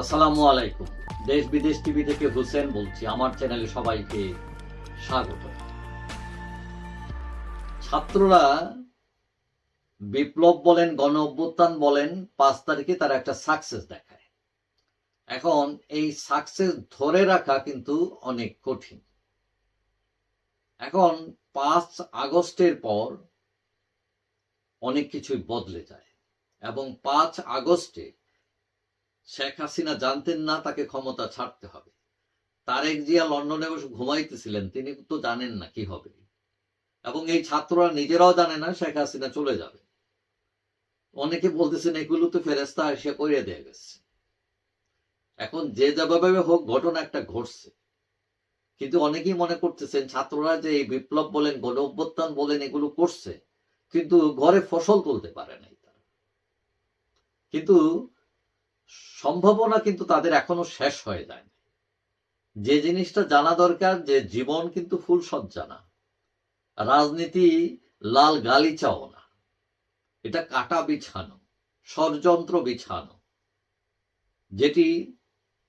আসসালামু আলাইকুম। দেশ বিদেশ টিভি থেকে হোসেন বলছি, আমার চ্যানেলে সবাইকে স্বাগত। ছাত্ররা বিপ্লব বলেন, গণ অভ্যুত্থান বলেন, পাঁচ তারিখে তারা একটা সাকসেস দেখায়। এখন এই সাকসেস ধরে রাখা কিন্তু অনেক কঠিন। এখন পাঁচ আগস্টের পর অনেক কিছুই বদলে যায় এবং পাঁচ আগস্টে শেখ হাসিনা জানতেন না তাকে ক্ষমতা ছাড়তে হবে। তারেক জিয়া লন্ডনে বসে ঘুমাইতেছিলেন, তিনি তো জানেন না কি হবে। এবং এই ছাত্ররা নিজেরাও জানে না শেখ হাসিনা চলে যাবে। অনেকে বলতেছেন, এগুলো তো ফেরেস্তা এসে করিয়ে দিয়ে গেছে। এখন যে যেভাবে হোক ঘটনা একটা ঘটছে। কিন্তু অনেকেই মনে করতেছেন, ছাত্ররা যে এই বিপ্লব বলেন, গণ অভ্যুত্থান বলেন, এগুলো করছে, কিন্তু ঘরে ফসল তুলতে পারে নাই তারা। কিন্তু সম্ভাবনা কিন্তু তাদের এখনও শেষ হয়ে যায়নি। যে জিনিসটা জানা দরকার, যে জীবন কিন্তু ফুল না। রাজনীতি লাল গালিচাও না। এটা কাটা বিছানো, ষড়যন্ত্র বিছানো, যেটি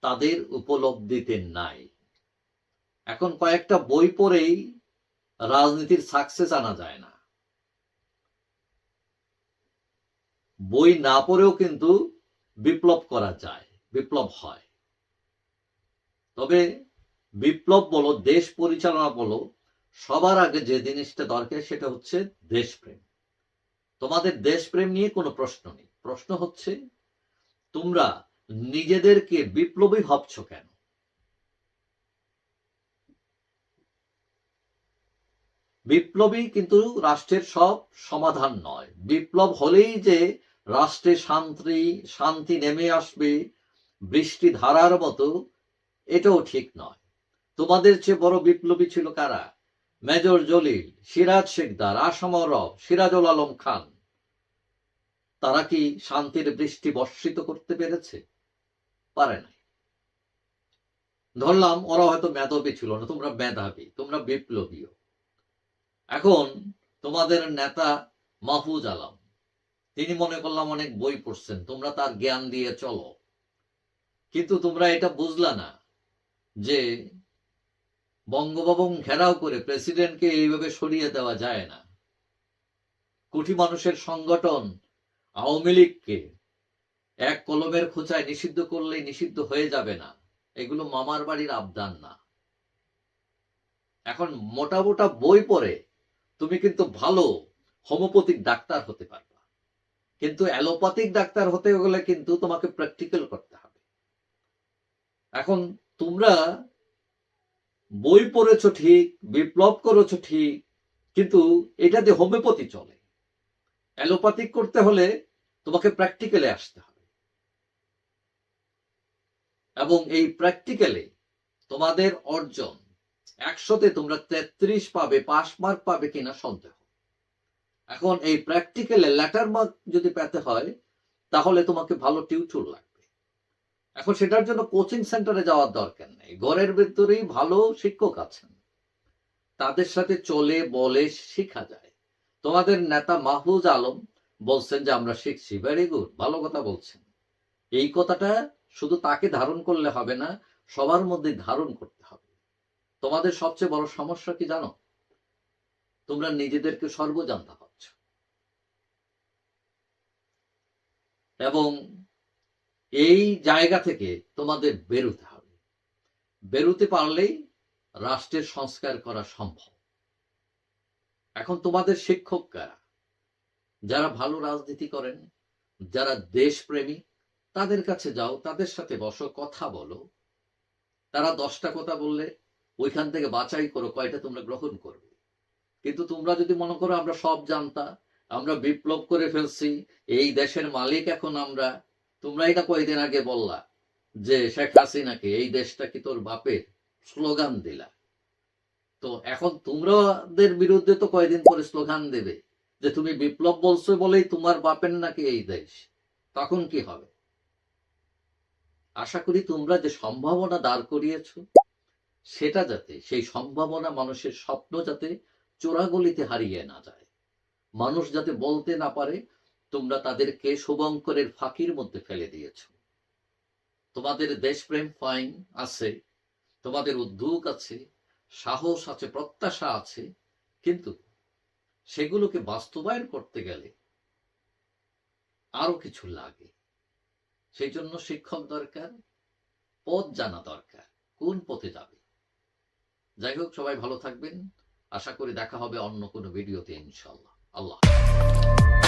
তাদের উপলব্ধিতে নাই। এখন কয়েকটা বই পড়েই রাজনীতির সাকসেস আনা যায় না। বই না পড়েও কিন্তু বিপ্লব করা যায়, বিপ্লব হয়। তবে বিপ্লব বলো, দেশ পরিচালনা বলো, সবার আগে যে জিনিসটা দরকার সেটা হচ্ছে দেশপ্রেম। তোমাদের দেশপ্রেম নিয়ে কোনো প্রশ্ন নেই। প্রশ্ন হচ্ছে, তোমরা নিজেদেরকে বিপ্লবী ভাবছ কেন? বিপ্লবী কিন্তু রাষ্ট্রের সব সমাধান নয়। বিপ্লব হলেই যে রাষ্ট্রে শান্তি শান্তি নেমে আসবে বৃষ্টি ধারার মতো, এটাও ঠিক নয়। তোমাদের চেয়ে বড় বিপ্লবী ছিল কারা? মেজর জলিল, সিরাজ শেখদার আসমরব সিরাজুল আলম খান। তারা কি শান্তির বৃষ্টি বর্ষিত করতে পেরেছে? পারে নাই। ধরলাম ওরা হয়তো মেধাবী ছিল না, তোমরা মেধাবী, তোমরা বিপ্লবীও। এখন তোমাদের নেতা মাহফুজ আলম। তিনি মনে করলাম অনেক বই পড়ছেন, তোমরা তার জ্ঞান দিয়ে চলো। কিন্তু তোমরা এটা বুঝলা না যে বঙ্গভবন ঘেরাও করে প্রেসিডেন্টকে এইভাবে সরিয়ে দেওয়া যায় না। কোটি মানুষের সংগঠন আওয়ামী লীগকে এক কলমের খোঁচায় নিষিদ্ধ করলেই নিষিদ্ধ হয়ে যাবে না। এগুলো মামার বাড়ির আবদান না। এখন মোটা মোটা বই পড়ে তুমি কিন্তু ভালো হোমিওপ্যাথিক ডাক্তার হতে পারবা। কিন্তু অ্যালোপ্যাথিক ডাক্তার হতে গেলে কিন্তু তোমাকে প্র্যাকটিক্যাল করতে হবে। এখন তোমরা বই পড়েছো ঠিক, বিপ্লব করেছ ঠিক, কিন্তু এটা হোমিওপ্যাথি চলে, অ্যালোপ্যাথিক করতে হলে তোমাকে প্র্যাকটিক্যালে আসতে হবে। এবং এই প্র্যাকটিক্যালে তোমাদের অর্জন একশোতে তোমরা তেত্রিশ পাবে পাস মার্ক পাবে কিনা সন্দেহ। এখন এই প্র্যাকটিক্যালে লেটার মার্ক যদি পেতে হয়, তাহলে তোমাকে ভালো টিউটর লাগবে। এখন সেটার জন্য কোচিং সেন্টারে যাওয়ার দরকার নেই। ঘরের ভেতরেই ভালো শিক্ষক আছেন। তাদের সাথে চলে, বলে শেখা যায়। তোমাদের নেতা মাহফুজ আলম বলছেন যে, আমরা শিখছি ভেরি গুড ভালো কথা বলছেন। এই কথাটা শুধু তাকে ধারণ করলে হবে না, সবার মধ্যে ধারণ করতে হবে। তোমাদের সবচেয়ে বড় সমস্যা কি জানো? তোমরা নিজেদেরকে সর্বজান্তা ভাবছ এবং এই জায়গা থেকে তোমাদের বেরোতে হবে। বেরোতে পারলেই রাষ্ট্রের সংস্কার করা সম্ভব। এখন তোমাদের শিক্ষক কারা? যারা ভালো রাজনীতি করেন, যারা দেশপ্রেমী তাদের কাছে যাও, তাদের সাথে বসো, কথা বলো। তারা দশটা কথা বললে ওইখান থেকে বাছাই করো কয়টা তোমরা গ্রহণ করবে। কিন্তু তোমরা যদি মনে করো আমরা সব জানতা আমরা বিপ্লব করে ফেলছি, এই দেশের মালিক এখন আমরা। তোমরা এটা কয়দিন আগে বললা যে শেখ হাসিনাকে এই দেশটা কি তোর বাপের স্লোগান দিলা? তো এখন তোমরাদের বিরুদ্ধে তো কয়দিন পরে স্লোগান দেবে যে তুমি বিপ্লব বলছো বলেই তোমার বাপের নাকি এই দেশ? তখন কি হবে? আশা করি তোমরা যে সম্ভাবনা দাঁড় করিয়েছো, সেটা যাতে, সেই সম্ভাবনা মানুষের স্বপ্ন যাতে চোরাগলিতে হারিয়ে না যায়। মানুষ যাতে বলতে না পারে, তোমরা তাদেরকে শুভঙ্করের ফাঁকির মধ্যে ফেলে দিয়েছ। তোমাদের দেশপ্রেম ফাইন আছে, তোমাদের উদ্যোগ আছে, সাহস আছে, প্রত্যাশা আছে, কিন্তু সেগুলোকে বাস্তবায়ন করতে গেলে আরও কিছু লাগে। সেই জন্য শিক্ষক দরকার, পথ জানা দরকার, কোন পথে যাবে। যাই হোক, সবাই ভালো থাকবেন। আশা করি দেখা হবে অন্য কোনো ভিডিওতে ইনশাল্লাহ Allah.